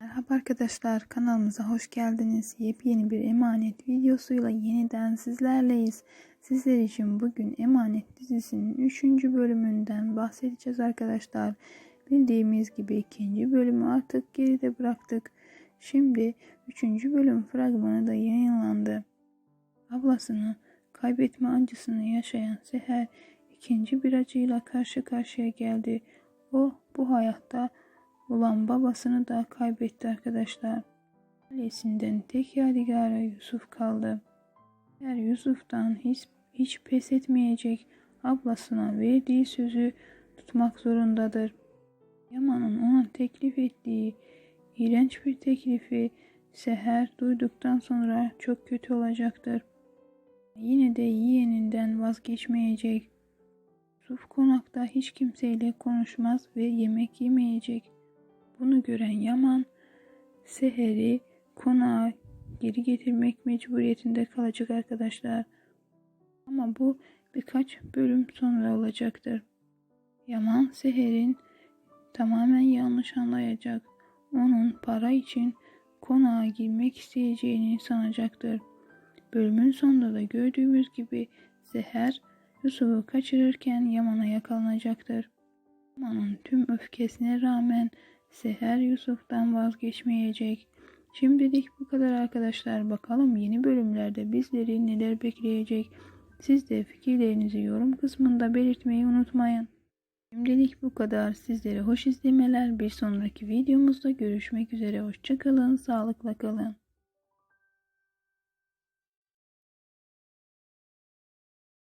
Merhaba arkadaşlar kanalımıza hoş geldiniz. Yepyeni bir emanet videosuyla yeniden sizlerleyiz. Sizler için bugün Emanet dizisinin 3. bölümünden bahsedeceğiz arkadaşlar. Bildiğimiz gibi ikinci bölümü artık geride bıraktık. Şimdi 3. bölüm fragmanı da yayınlandı. Ablasını kaybetme acısını yaşayan Seher ikinci bir acıyla karşı karşıya geldi. O bu hayatta olan babasını da kaybetti arkadaşlar. Ailesinden tek yadigarı Yusuf kaldı. Eğer Yusuf'tan hiç, hiç pes etmeyecek ablasına verdiği sözü tutmak zorundadır. Yaman'ın ona teklif ettiği iğrenç bir teklifi Seher duyduktan sonra çok kötü olacaktır. Yine de yeğeninden vazgeçmeyecek. Yusuf konakta hiç kimseyle konuşmaz ve yemek yemeyecek. Bunu gören Yaman, Seher'i konağa geri getirmek mecburiyetinde kalacak arkadaşlar. Ama bu birkaç bölüm sonra olacaktır. Yaman Seher'in tamamen yanlış anlayacak. Onun para için konağa girmek isteyeceğini sanacaktır. Bölümün sonunda da gördüğümüz gibi Seher Yusuf'u kaçırırken Yaman'a yakalanacaktır. Yaman'ın tüm öfkesine rağmen Seher Yusuf'tan vazgeçmeyecek. Şimdilik bu kadar arkadaşlar. Bakalım yeni bölümlerde bizleri neler bekleyecek. Siz de fikirlerinizi yorum kısmında belirtmeyi unutmayın. Şimdilik bu kadar. Sizlere hoş izlemeler. Bir sonraki videomuzda görüşmek üzere. Hoşçakalın. Sağlıkla kalın.